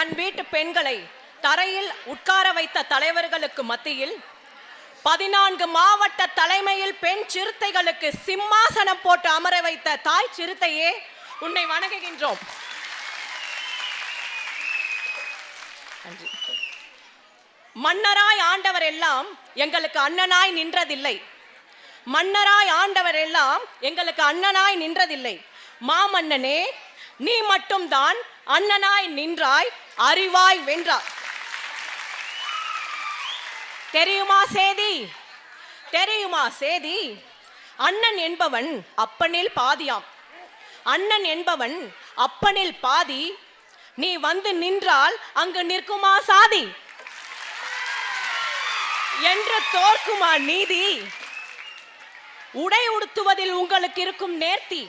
தன் வீட்டு பெண்களை தரையில் உட்கார வைத்த தலைவர்களுக்கு மத்தியில் பதினான்கு மாவட்ட தலைமையில் பெண் சிறுத்தைகளுக்கு சிம்மாசனம் போட்டு அமர வைத்த தாய் சிறுத்தையே உன்னை வணங்குகின்றோம். நன்றி. மன்னராய் ஆண்டவர் எல்லாம் எங்களுக்கு அண்ணனாய் நின்றதில்லை. மன்னராய் ஆண்டவர் எல்லாம் எங்களுக்கு அண்ணனாய் நின்றதில்லை. மாமன்னனே நீ மட்டும்தான் அண்ணனாய் நின்றாய். அறிவாய் வென்றார். தெரியுமா சேதி? தெரியுமா சேதி? அண்ணன் என்பவன் அப்பனில் பாதியாம். அண்ணன் என்பவன் அப்பனில் பாதி. நீ வந்து நின்றால் அங்கு நிற்குமா சாதி? என்று தோற்குமா நீதி? உடை உடுத்துவதில் உங்களுக்கு இருக்கும் நேர்த்தி.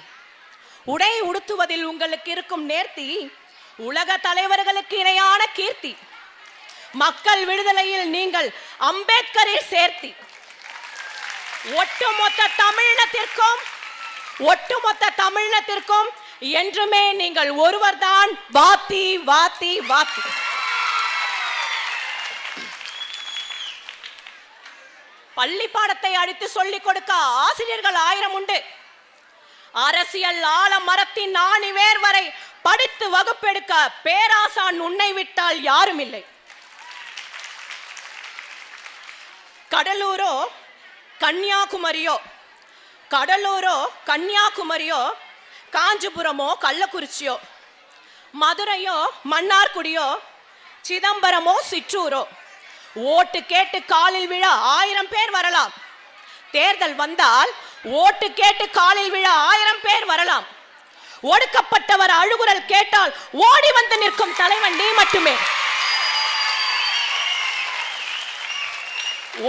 உடை உடுத்துவதில் உங்களுக்கு இருக்கும் நேர்த்தி உலக தலைவர்களுக்கு இணையான கீர்த்தி. மக்கள் விடுதலையில் நீங்கள் அம்பேத்கரில் சேர்த்தி. ஒட்டுமொத்த தமிழினத்திற்கும் ஒட்டுமொத்த தமிழினத்திற்கும் என்றுமே நீங்கள் ஒருவர்தான் வாத்தி வாத்தி வாத்தி. பள்ளி பாடத்தை அடித்து சொல்லிக் கொடுக்க ஆசிரியர்கள் ஆயிரம் உண்டு. அரசியல் ஆலமரத்தின் ஆணி வேர் வரை படித்து வகுப்பெடுக்க பேராசான் உன்னை விட்டால் யாரும் இல்லை கடலூரோ கன்னியாகுமரியோ கடலூரோ கன்னியாகுமரியோ காஞ்சிபுரமோ கள்ளக்குறிச்சியோ மதுரையோ மன்னார்குடியோ சிதம்பரமோ சிற்றூரோ ஓட்டு கேட்டு காலில் விழ ஆயிரம் பேர் வரலாம். தேர்தல் வந்தால் ஓட்டு கேட்டு காலில் விழ ஆயிரம் பேர் வரலாம். ஒடுக்கப்பட்டவர் அழுகுரல் கேட்டால் ஓடி வந்து நிற்கும் தலைவன் நீ மட்டுமே.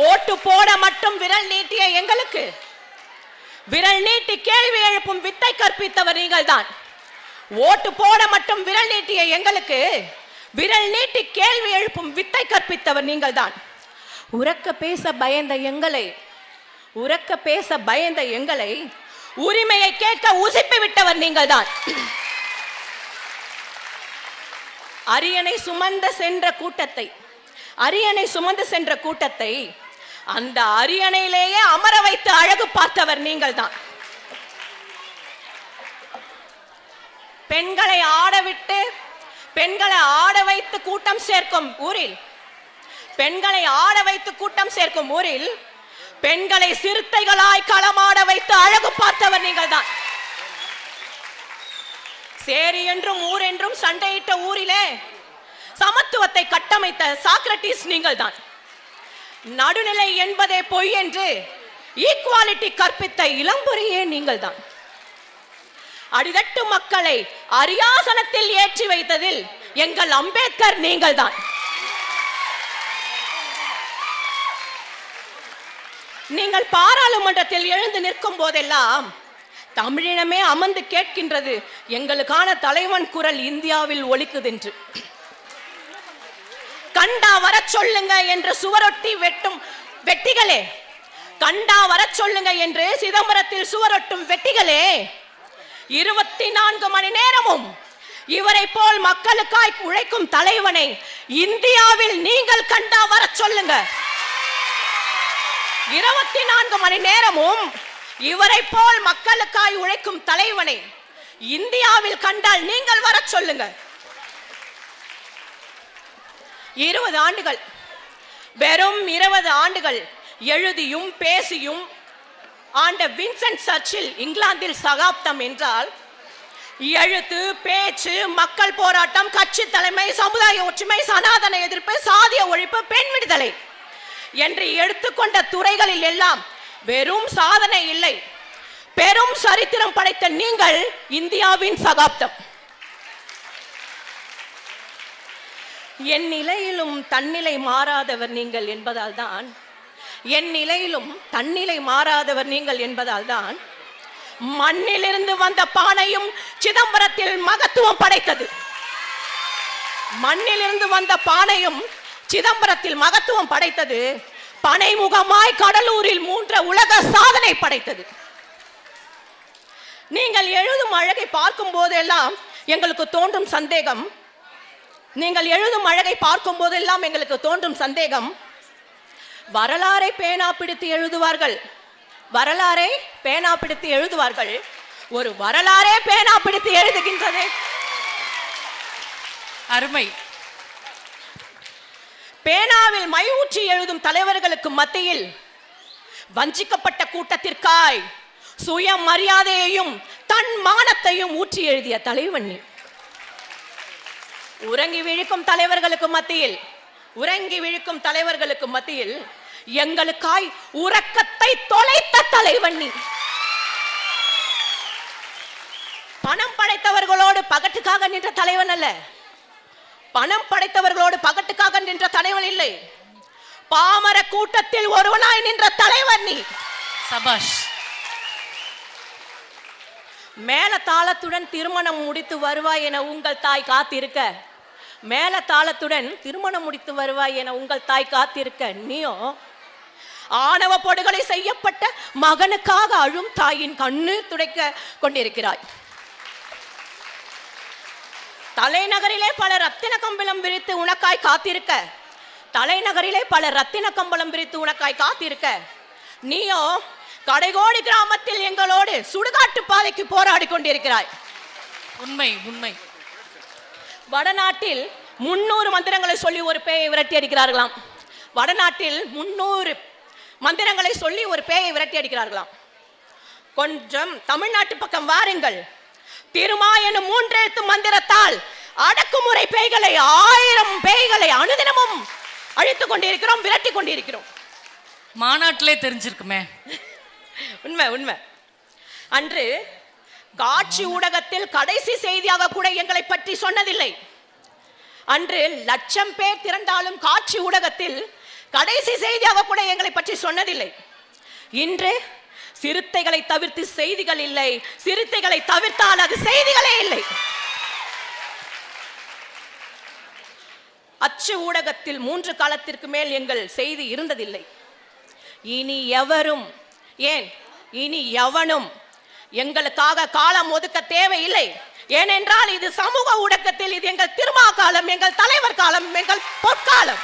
ஓட்டு போட மட்டும் விரல் நீட்டிய எங்களுக்கு. விரல் நீட்டி கேள்வி எழுப்பும் வித்தை கற்பித்தவர் நீங்கள் தான் ஓட்டு போட மட்டும் விரல் நீட்டிய எங்களுக்கு. விரல் நீட்டி கேள்வி எழுப்பும் வித்தை கற்பித்தவர் நீங்கள் தான் உறக்க பேச பயந்த எங்களை உறக்க பேச பயந்த எங்களை உரிமையை கேட்க உசிப்பி விட்டவர் நீங்கள்தான். அரியணை சுமந்த சென்ற கூட்டத்தை அரியணை சுமந்து சென்ற கூட்டத்தை அந்த அரியணையிலேயே அமர வைத்து அழகு பார்த்தவர் நீங்கள் தான் பெண்களை ஆடவிட்டு பெண்களை ஆட வைத்து கூட்டம் சேர்க்கும் ஊரில் பெண்களை ஆட வைத்து கூட்டம் சேர்க்கும் ஊரில் பெண்களை சிறுத்தைகளாய் களமாட வைத்து அழகு பார்த்தவர் நீங்கள் தான் சேரி என்றும் ஊர் என்றும் சண்டையிட்ட ஊரிலே சமத்துவத்தை கட்டமைத்த சாக்ரட்டிஸ் நீங்கள்தான். நடுநிலை என்பதே பொய் என்று ஈக்குவாலிட்டி கற்பித்த இளம்பொறியே நீங்கள்தான். அடிதட்டு மக்களை அரியாசனத்தில் ஏற்றி வைத்ததில் எங்கள் அம்பேத்கர் நீங்கள் தான் நீங்கள் பாராளுமன்றத்தில் எழுந்து நிற்கும் போதெல்லாம் தமிழினமே அமர்ந்து கேட்கின்றது. எங்களுக்கான தலைவன் குரல் இந்தியாவில் ஒலிக்குதென்று. கண்டா வர சொல்லுங்க என்று சுவரொட்டி வெட்டும் வெட்டிகளே. கண்டா வர சொல்லுங்க என்று சிதம்பரத்தில் சுவரொட்டும் வெட்டிகளே. இருபத்தி நான்கு மணி நேரமும் இவரை போல் மக்களுக்காய் உழைக்கும் தலைவனை இந்தியாவில் நீங்கள் கண்டா வர சொல்லுங்க. இருபத்தி நான்கு மணி நேரமும் இவரை போல் மக்களுக்காய் உழைக்கும் தலைவனை இந்தியாவில் கண்டால் நீங்கள் வர சொல்லுங்க இருபது ஆண்டுகள் வெறும் இருபது ஆண்டுகள் எழுதியும் பேசியும் ஆண்ட வின்சென்ட் சர்ச்சில் இங்கிலாந்தில் சகாப்தம் என்றால் எழுத்து பேச்சு மக்கள் போராட்டம் கட்சி தலைமை சமுதாய ஒற்றுமை சனாதன எதிர்ப்பு சாதிய ஒழிப்பு பெண் விடுதலை. என்று எடுத்துக்கொண்ட துறைகளில் எல்லாம் வெறும் சாதனை இல்லை. பெரும் சரித்திரம் படைத்த நீங்கள் இந்தியாவின் சகாப்தம். என் நிலையிலும் தன்னிலை மாறாதவர் நீங்கள் என்பதால் தான் என் நிலையிலும் தன்னிலை மாறாதவர் நீங்கள் என்பதால் தான் மண்ணிலிருந்து வந்த பானையும் சிதம்பரத்தில் மகத்துவம் படைத்தது. மண்ணிலிருந்து வந்த பானையும் சிதம்பரத்தில் மகத்துவம் படைத்தது. பனைமுகமாய் கடலூரில் மூன்ற உலக சாதனை படைத்தது. நீங்கள் எழுதும் அழகை பார்க்கும் போதெல்லாம் எங்களுக்கு தோன்றும் சந்தேகம். நீங்கள் எழுதும் அழகை பார்க்கும் போதெல்லாம் எங்களுக்கு தோன்றும் சந்தேகம். வரலாறை பேனா பிடித்து எழுதுவார்கள். வரலாறை பேனா பிடித்து எழுதுவார்கள். ஒரு வரலாறே பேனா பிடித்து எழுதுகின்றது. அருமை. பேனாவில் மை ஊற்றி எழுதும் தலைவர்களுக்கு மத்தியில் வஞ்சிக்கப்பட்ட கூட்டத்திற்காய் சுய மரியாதையையும் தன் மானத்தையும் ஊற்றி எழுதிய தலைவன் நீ. உறங்கி விழிக்கும் தலைவர்களுக்கு மத்தியில் உறங்கி விழிக்கும் தலைவர்களுக்கு மத்தியில் எங்களுக்காய் உறக்கத்தை தொலைத்த தலைவன் நீ. பணம் படைத்தவர்களோடு பகட்டுக்காக நின்ற தலைவன் அல்ல. பணம் படைத்தவர்களோடு பகட்டுக்காக நின்ற தலைவன் இல்லை. பாமர கூட்டத்தில் ஒருவனாய் நின்ற தலைவன் நீ. சபாஷ். மேல தாளத்துடன் திருமணம் முடித்து வருவாய் என உங்கள் தாய் காத்திருக்க. மேல தாளத்துடன் திருமணம் முடித்து வருவாய் என உங்கள் தாய் காத்திருக்க. நீயோ ஆணவ படுகொலை செய்யப்பட்ட மகனுக்காக அழும் தாயின் கண்ணீர் துடைக்க கொண்டிருக்கிறாய். தலைநகரிலே பல ரத்தின கம்பளம் விரித்து உனக்காய் காத்திருக்க. தலைநகரிலே பல ரத்தின கம்பளம் விரித்து உனக்காய் காத்திருக்க. நீயோ கடைகோடி கிராமத்தில் எங்களோடு சுடுகாட்டு பாதைக்கு போராடி கொண்டிருக்கிறாய். உண்மை உண்மை. வடநாட்டில் முன்னூறு மந்திரங்களை சொல்லி ஒரு பேயை விரட்டி அடிக்கிறார்களாம். வடநாட்டில் முன்னூறு மந்திரங்களை சொல்லி ஒரு பேயை விரட்டி அடிக்கிறார்களாம். கொஞ்சம் தமிழ்நாட்டு பக்கம் வாருங்கள். திருமா எனும் மூன்றெழுத்து மந்திரத்தால் அடக்குமுறை பேய்களை ஆயிரம் பேய்களை அனுதினமும் அழித்துக் கொண்டிருக்கிறோம் விரட்டி கொண்டிருக்கிறோம். மாநாட்டிலே தெரிஞ்சிருக்குமே. உண்மை உண்மை. அன்று காட்சி ஊடகத்தில் கடைசி செய்தியாக கூட எங்களை பற்றி சொன்னதில்லை. அன்று லட்சம் பேர் திரண்டாலும் காட்சி ஊடகத்தில் கடைசி செய்தியாக கூட எங்களை பற்றி சொன்னதில்லை. இன்று சிறுத்தைகளை தவிர்த்து செய்திகள் இல்லை. சிறுத்தைகளை தவிர்த்தால் அது செய்திகளே இல்லை. அச்சு ஊடகத்தில் மூன்று காலத்திற்கு மேல் எங்கள் செய்தி இருந்ததில்லை. இனி எவரும் ஏன் இனி எவனும் எங்களுக்காக காலம் ஒதுக்க தேவையில்லை. ஏனென்றால் இது சமூக ஊடகத்தில் இது எங்கள் திருமா காலம் எங்கள் தலைவர் காலம் எங்கள் பொற்காலம்.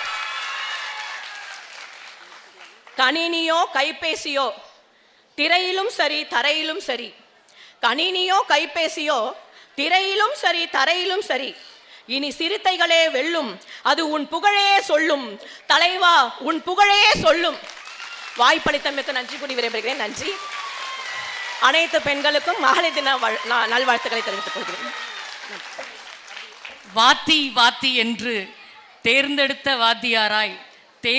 கணினியோ கைபேசியோ திரையிலும் சரி தரையிலும் சரி. கணினியோ கைபேசியோ திரையிலும் சரி தரையிலும் சரி. இனி சிறுத்தைகளே வெல்லும் அது உன் புகழே சொல்லும். தலைவா உன் புகழே சொல்லும். வாய்ப்பளித்தமைக்கு நன்றி கூறி விரைவுகிறேன் நன்றி. அனைத்து பெண்களுக்கும் மகளிர் தின நல்வாழ்த்துக்களை தெரிவித்துக் கொள்கிறேன். வாத்தி வாத்தி என்று தேர்ந்தெடுத்த வாத்தியாராய் தேர்